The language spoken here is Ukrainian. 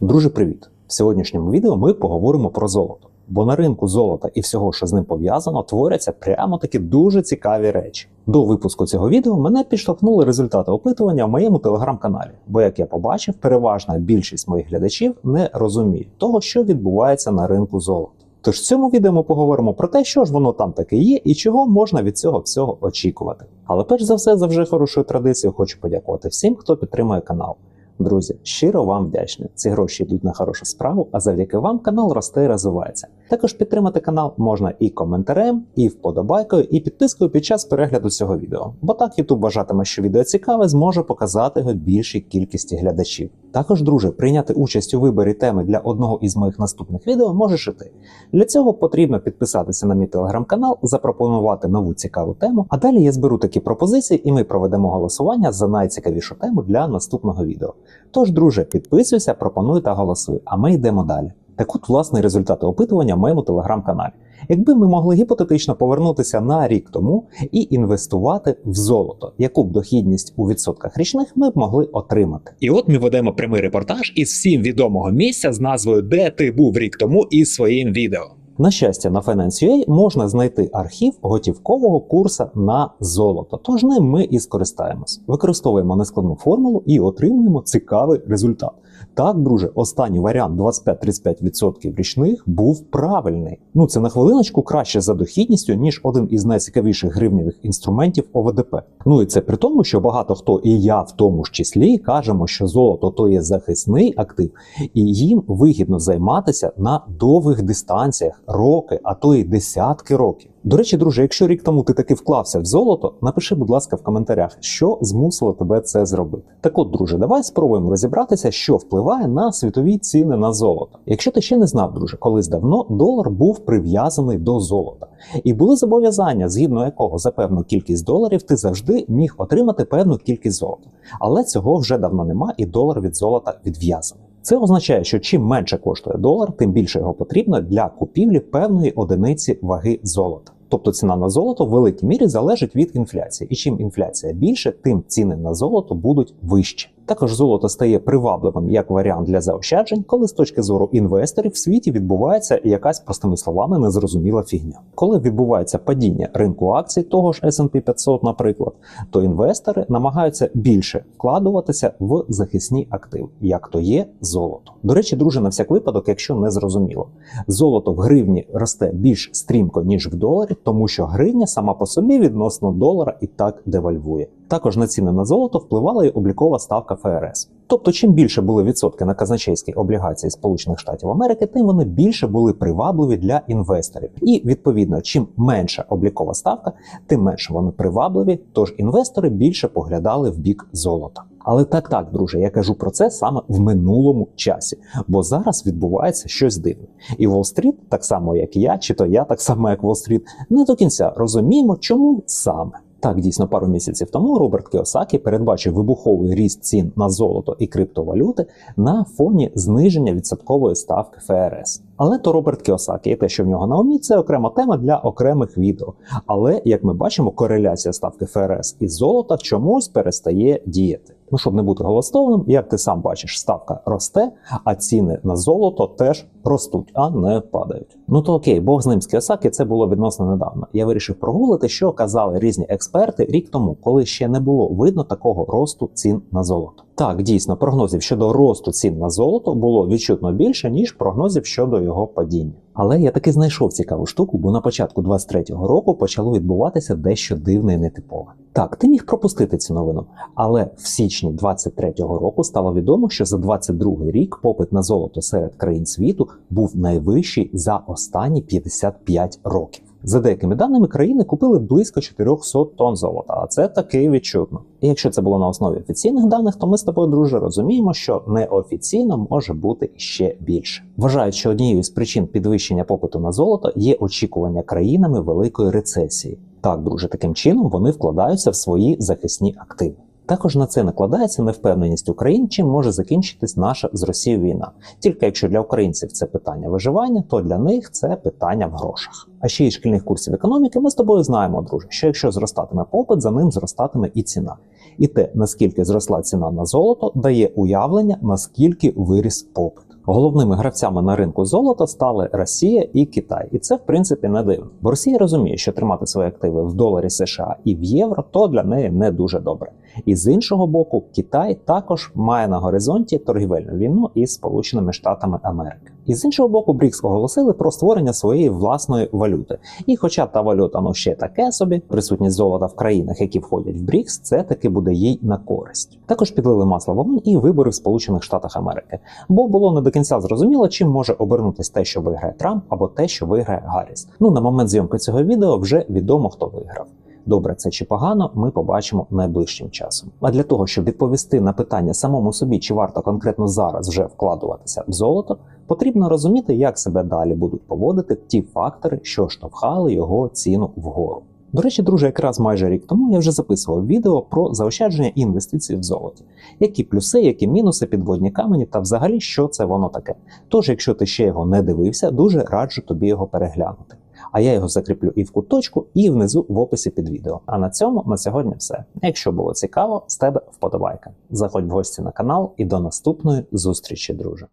Друже, привіт! В сьогоднішньому відео ми поговоримо про золото. Бо на ринку золота і всього, що з ним пов'язано, творяться прямо такі дуже цікаві речі. До випуску цього відео мене підштовхнули результати опитування в моєму телеграм-каналі, бо, як я побачив, переважна більшість моїх глядачів не розуміють того, що відбувається на ринку золота. Тож в цьому відео ми поговоримо про те, що ж воно там таке є і чого можна від цього всього очікувати. Але перш за все, за вже хорошою традицією, хочу подякувати всім, хто підтримує канал. Друзі, щиро вам вдячний. Ці гроші йдуть на хорошу справу, а завдяки вам канал росте і розвивається. Також підтримати канал можна і коментарем, і вподобайкою, і підпискою під час перегляду цього відео. Бо так YouTube вважатиме, що відео цікаве, зможе показати його більшій кількості глядачів. Також, друже, прийняти участь у виборі теми для одного із моїх наступних відео можеш і ти. Для цього потрібно підписатися на мій телеграм-канал, запропонувати нову цікаву тему. А далі я зберу такі пропозиції, і ми проведемо голосування за найцікавішу тему для наступного відео. Тож, друже, підписуйся, пропонуй та голосуй, а ми йдемо далі. Так от, власне, результати опитування в моєму телеграм-каналі. Якби ми могли гіпотетично повернутися на рік тому і інвестувати в золото, яку б дохідність у відсотках річних ми б могли отримати. І от ми ведемо прямий репортаж із всім відомого місця з назвою Де ти був рік тому із своїм відео. На щастя, на Finance.ua можна знайти архів готівкового курса на золото. Тож ним ми і скористаємось. Використовуємо нескладну формулу і отримуємо цікавий результат. Так, друже, останній варіант 25-35% річних був правильний. Ну це на хвилиночку краще за дохідністю, ніж один із найцікавіших гривневих інструментів ОВДП. Ну і це при тому, що багато хто, і я в тому ж числі, кажемо, що золото то є захисний актив, і їм вигідно займатися на довгих дистанціях, роки, а то й десятки років. До речі, друже, якщо рік тому ти таки вклався в золото, напиши, будь ласка, в коментарях, що змусило тебе це зробити. Так от, друже, давай спробуємо розібратися, що впливає на світові ціни на золото. Якщо ти ще не знав, друже, колись давно долар був прив'язаний до золота, і були зобов'язання, згідно якого за певну кількість доларів ти завжди міг отримати певну кількість золота. Але цього вже давно нема, і долар від золота відв'язаний. Це означає, що чим менше коштує долар, тим більше його потрібно для купівлі певної одиниці ваги золота. Тобто ціна на золото в великій мірі залежить від інфляції, і чим інфляція більше, тим ціни на золото будуть вищі. Також золото стає привабливим як варіант для заощаджень, коли з точки зору інвесторів в світі відбувається якась простими словами незрозуміла фігня. Коли відбувається падіння ринку акцій, того ж S&P 500, наприклад, то інвестори намагаються більше вкладуватися в захисні активи, як то є золото. До речі, друже, на всяк випадок, якщо не зрозуміло, золото в гривні росте більш стрімко ніж в доларі, тому що гривня сама по собі відносно долара і так девальвує. Також на ціни на золото впливала і облікова ставка ФРС. Тобто, чим більше були відсотки на казначейські облігації Сполучених Штатів Америки, тим вони більше були привабливі для інвесторів. І відповідно, чим менша облікова ставка, тим менше вони привабливі. Тож інвестори більше поглядали в бік золота. Але так, так, друже, я кажу про це саме в минулому часі, бо зараз відбувається щось дивне. І Уолл-стріт, так само як я, чи то я так само як Уолл-стріт, не до кінця розуміємо, чому саме. Так, дійсно, пару місяців тому Роберт Кіосакі передбачив вибуховий ріст цін на золото і криптовалюти на фоні зниження відсоткової ставки ФРС. Але то Роберт Кіосакі і те, що в нього на умі, це окрема тема для окремих відео. Але як ми бачимо, кореляція ставки ФРС і золота чомусь перестає діяти. Ну, щоб не бути голословним, як ти сам бачиш, ставка росте, а ціни на золото теж ростуть, а не падають. Ну то окей, Бог з ним з Кіосакі, це було відносно недавно. Я вирішив прогулити, що казали різні експерти рік тому, коли ще не було видно такого росту цін на золото. Так, дійсно, прогнозів щодо росту цін на золото було відчутно більше, ніж прогнозів щодо його падіння. Але я таки знайшов цікаву штуку, бо на початку 23-го року почало відбуватися дещо дивне і нетипове. Так, ти міг пропустити цю новину, але в січні 23-го року стало відомо, що за 22-й рік попит на золото серед країн світу був найвищий за останні 55 років. За деякими даними, країни купили близько 400 тонн золота, а це таки відчутно. І якщо це було на основі офіційних даних, то ми з тобою, друже, розуміємо, що неофіційно може бути ще більше. Вважають, що однією з причин підвищення попиту на золото є очікування країнами великої рецесії. Так, друже, таким чином вони вкладаються в свої захисні активи. Також на це накладається невпевненість Україн, чим може закінчитись наша з Росією війна. Тільки якщо для українців це питання виживання, то для них це питання в грошах. А ще із шкільних курсів економіки ми з тобою знаємо, друже, що якщо зростатиме попит, за ним зростатиме і ціна. І те, наскільки зросла ціна на золото, дає уявлення, наскільки виріс попит. Головними гравцями на ринку золота стали Росія і Китай, і це в принципі не дивно. Бо Росія розуміє, що тримати свої активи в доларі США і в євро то для неї не дуже добре. І з іншого боку, Китай також має на горизонті торгівельну війну із Сполученими Штатами Америки. І з іншого боку, БРІКС оголосили про створення своєї власної валюти. І хоча та валюта ну ще таке собі, присутність золота в країнах, які входять в БРІКС, це таки буде їй на користь. Також підлили масло вогонь і вибори в Сполучених Штатах Америки, бо було не до кінця зрозуміло, чим може обернутися те, що виграє Трамп, або те, що виграє Гарріс. Ну на момент зйомки цього відео вже відомо, хто виграв. Добре, це чи погано, ми побачимо найближчим часом. А для того, щоб відповісти на питання самому собі, чи варто конкретно зараз вже вкладуватися в золото, потрібно розуміти, як себе далі будуть поводити ті фактори, що штовхали його ціну вгору. До речі, друже, якраз майже рік тому я вже записував відео про заощадження і інвестиції в золоті. Які плюси, які мінуси, підводні камені та взагалі що це воно таке. Тож, якщо ти ще його не дивився, дуже раджу тобі його переглянути. А я його закріплю і в куточку, і внизу в описі під відео. А на цьому на сьогодні все. Якщо було цікаво, з тебе вподобайка. Заходь в гості на канал і до наступної зустрічі, друже.